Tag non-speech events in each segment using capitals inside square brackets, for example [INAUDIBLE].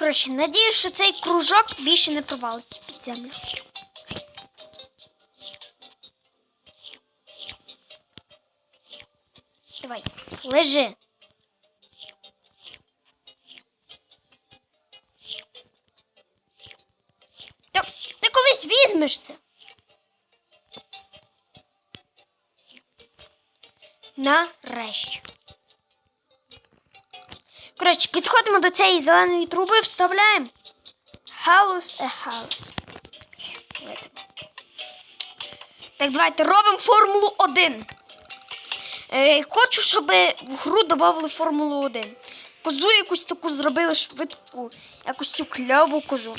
Коротше, надіюсь, що цей кружок більше не провалиться під землю. Давай, лежи. Та, ти колись візьмеш це. Нарешті. Коротше, підходимо до цієї зеленої труби, вставляємо. House a house. Так, давайте робимо Формулу 1. Е, хочу, щоб в гру додали Формулу 1. Козу якусь таку зробили швидку, якусь цю кльову козу.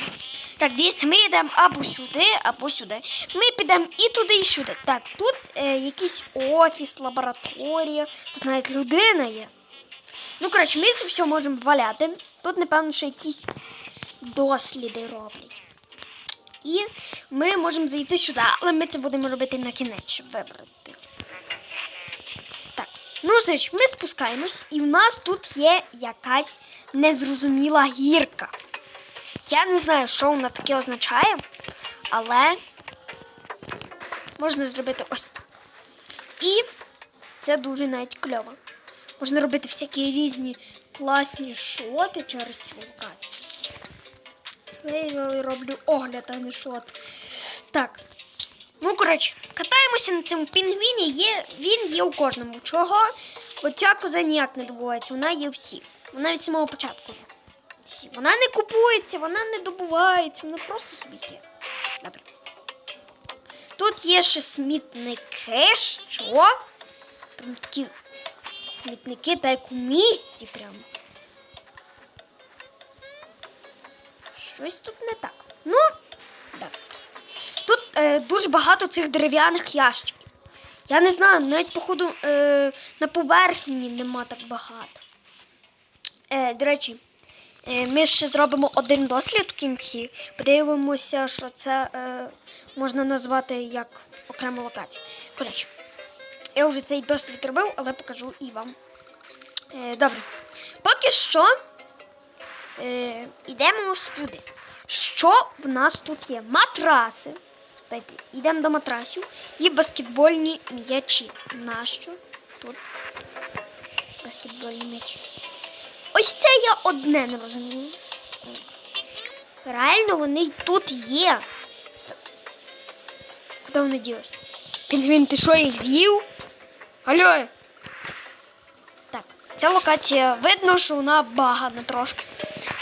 Так, дивіться, ми йдемо або сюди, або сюди. Ми підемо і туди, і сюди. Так, тут е, якийсь офіс, лабораторія, тут навіть людина є. Ну, коротше, ми це все можемо валяти. Тут, напевно, що якісь досліди роблять. І ми можемо зайти сюди, але ми це будемо робити на кінець, щоб вибрати. Так, ну значить, ми спускаємось, і в нас тут є якась незрозуміла гірка. Я не знаю, що вона таке означає, але можна зробити ось так. І це дуже навіть кльово. Можна робити всякі різні класні шоти через цю локацію. Я роблю огляд, а не шот. Так. Ну, коротше, катаємося на цьому пінгвіні. Є, він є у кожному. Чого? Бо ця коза ніяк не добувається, вона є всі. Вона від самого початку Вона не купується, вона не добувається, вона просто собі є. Добре. Тут є ще смітники, що? Прям такі смітники, та як у місті прямо. Щось тут не так. Ну, да. Тут е, дуже багато цих дерев'яних ящиків. Я не знаю, навіть, походу, е, на поверхні нема так багато. Е, до речі, е, ми ще зробимо один дослід в кінці. Подивимося, що це е, можна назвати як окрему локацію. Коротше, я вже цей дослід робив, але покажу і вам. Е, добре. Поки що е, йдемо сюди. Що в нас тут є? Матраси. Дайте, йдемо до матрасів і баскетбольні м'ячі. Нащо? Тут баскетбольні м'ячі. Ось це я одне не розумію. Реально вони тут є. Куди вони ділись? Пінгвін, ти що їх з'їв? Алло! Так, ця локація видно, що вона багана трошки.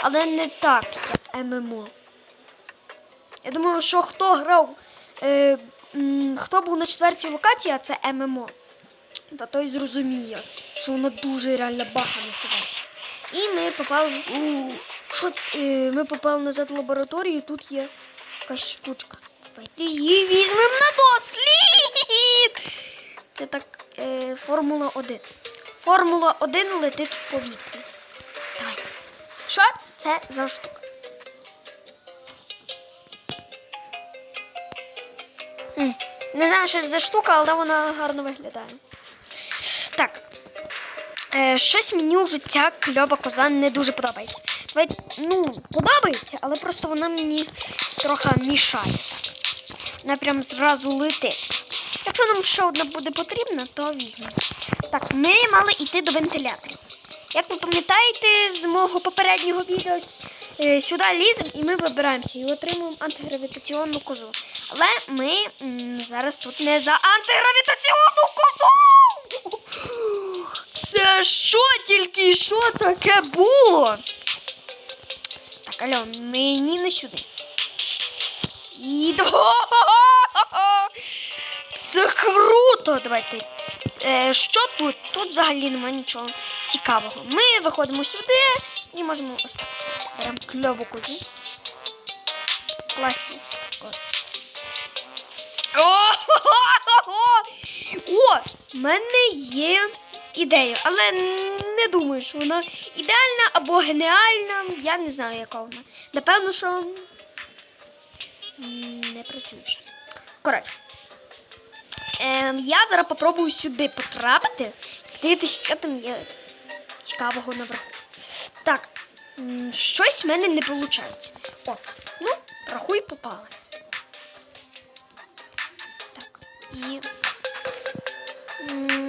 Але не так, як ММО. Я думаю, що хто грав, е, м, хто був на четвертій локації, а це ММО, то той зрозуміє, що воно дуже реально багано цього. І ми попали. У, що це? Ми попали назад в лабораторію, і тут є якась штучка. Давайте її візьмемо на дослід. Формула 1. Формула 1 летить в повітрі. Давай. Що це за штука? Не знаю, що це за штука, але вона гарно виглядає. Так. Е, щось мені вже ця кльоба коза не дуже подобається. Давайте, ну, подобається, але просто вона мені трохи мішає. Вона прям зразу летить. Якщо нам ще одна буде потрібна, то візьмемо. Так, ми мали йти до вентилятора. Як ви пам'ятаєте з мого попереднього відео, е, сюди ліземо і ми вибираємося і отримуємо антигравітаційну козу. Але ми зараз тут не за антигравітаційну козу! Це що тільки що таке було? Так, алло, мені не сюди. І [LAUGHS] це круто! Давайте. Е, що тут? Тут взагалі немає нічого цікавого. Ми виходимо сюди і можемо ось так. Беремо кльову козу. Класі. О, О, в мене є ідея, але не думаю, що вона ідеальна або геніальна. Я не знаю, яка вона. Напевно, що не працює. Коротше. Ем, я зараз попробую сюди потрапити. Дивіться, що там є цікавого наверху. Так, Щось в мене не виходить. О, ну, рахуй попали. Так, і.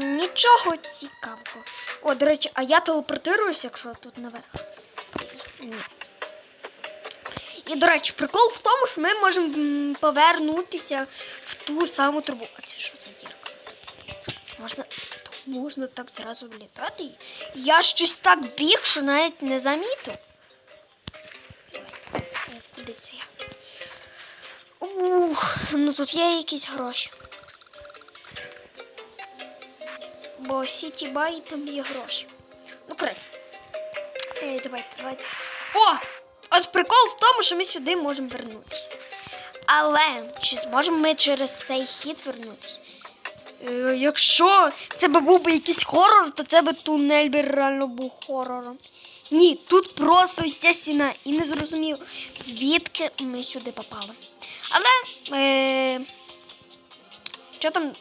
Нічого цікавого. О, до речі, а я телепортируюсь, якщо тут наверх. Ні. І, до речі, прикол в тому, що ми можемо повернутися ту саму трубу. А це що за дірка? Можна, можна так зразу влітати? Я щось так біг, що навіть не замітив. Е, Куди я? Ух, ну тут є якісь гроші. Бо Сіті Бай там є гроші. Ну, коротше. Е, давайте, давайте. О! Ось прикол в тому, що ми сюди можемо вернутися. Але чи зможемо ми через цей хід вернутися? Е, якщо це би був би якийсь хорор, то це би тунель би реально був хорором. Ні, тут просто естественно, і не зрозумів, звідки ми сюди попали. Але е, що там?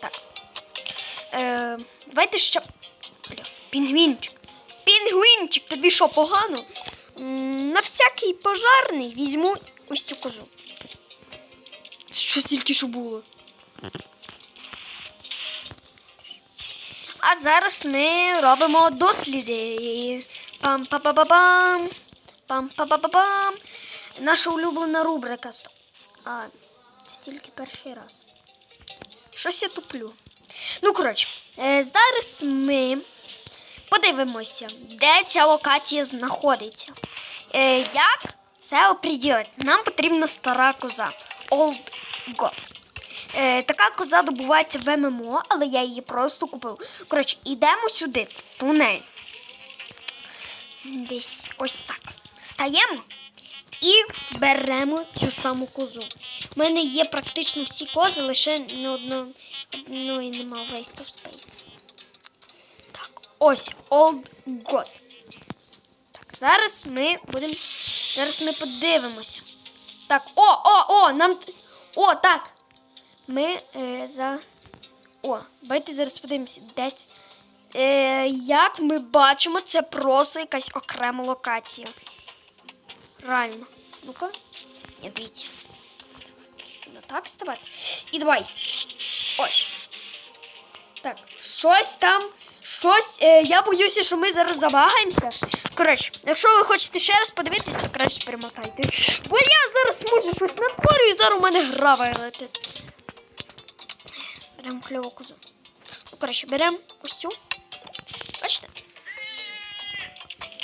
Так. Е, давайте ще. Бля, пінгвінчик. Пінгвінчик, тобі що, погано? На всякий пожарний візьму ось цю козу. Що тільки що було? А зараз ми робимо досліди. Пам-па-па-па-пам. Пам-па-па-па-пам. Наша улюблена рубрика. А, це тільки перший раз. Щось я туплю. Ну, коротше, е, зараз ми подивимося, де ця локація знаходиться. Е, як це оприділити? Нам потрібна стара коза. Old God. Е, така коза добувається в ММО, але я її просто купив. Коротше, йдемо сюди, тунель. Десь ось так. Стаємо і беремо цю саму козу. У мене є практично всі кози, лише не одно, одної нема Waste of Space. Так, ось Old God. Так, зараз ми будемо. Зараз ми подивимося. Так, о, о, о, нам. О, так. Ми е, за. О, давайте зараз подивимося. Де Е, як ми бачимо, це просто якась окрема локація. Реально. Ну-ка. Ні, дивіться. Ну так ставати. І давай. Ось. Так, щось там. Щось. Е, я боюся, що ми зараз завагаємося. Коротше, якщо ви хочете ще раз подивитися, то краще перемотайте. Бо я зараз можу щось натворю і зараз у мене гра вилетить. Беремо кльову козу. Коротше, беремо ось цю. Бачите?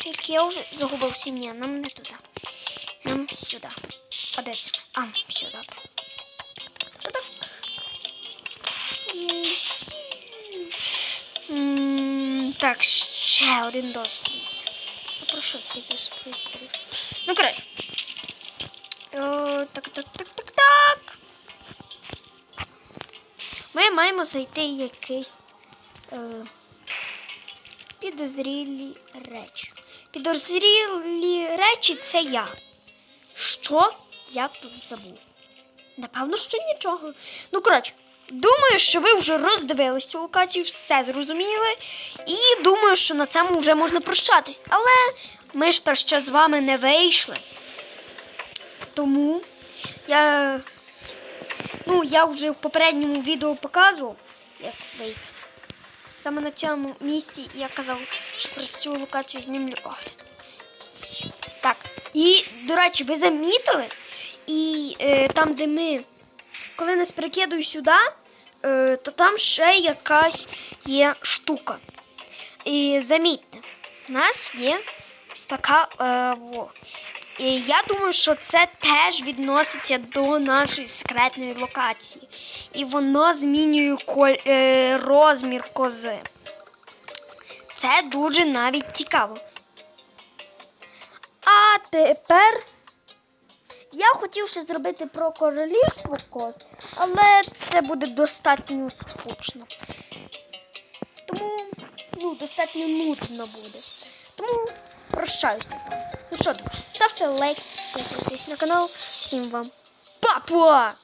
Тільки я вже загубився. Ні, нам не туди. Нам сюди. А де це? А, добре. Так. І Так, ще один дослід. А про що цей дослід? Ну, коротше. Так, так, так, так, так. Ми маємо зайти якийсь е, підозрілі речі. Підозрілі речі це я. Що я тут забув? Напевно, що нічого. Ну, коротше, думаю, що ви вже роздивились цю локацію, все зрозуміли. І думаю, що на цьому вже можна прощатись. Але ми ж то ще з вами не вийшли. Тому я. Ну, я вже в попередньому відео показував, як вийти. Саме на цьому місці я казав, що про цю локацію знімлю огляд. Так. І, до речі, ви замітили? І е, там, де ми, коли нас перекидують сюди, е, то там ще якась є штука. І замітьте, у нас є ось така. Е. І я думаю, що це теж відноситься до нашої секретної локації. І воно змінює е, розмір кози. Це дуже навіть цікаво. А тепер я хотів ще зробити про королівство коз, але це буде достатньо скучно. Тому ну, достатньо нудно буде. Тому прощаюся. Ну що, друзі, ставте лайк, підписуйтесь на канал. Всім вам па-па!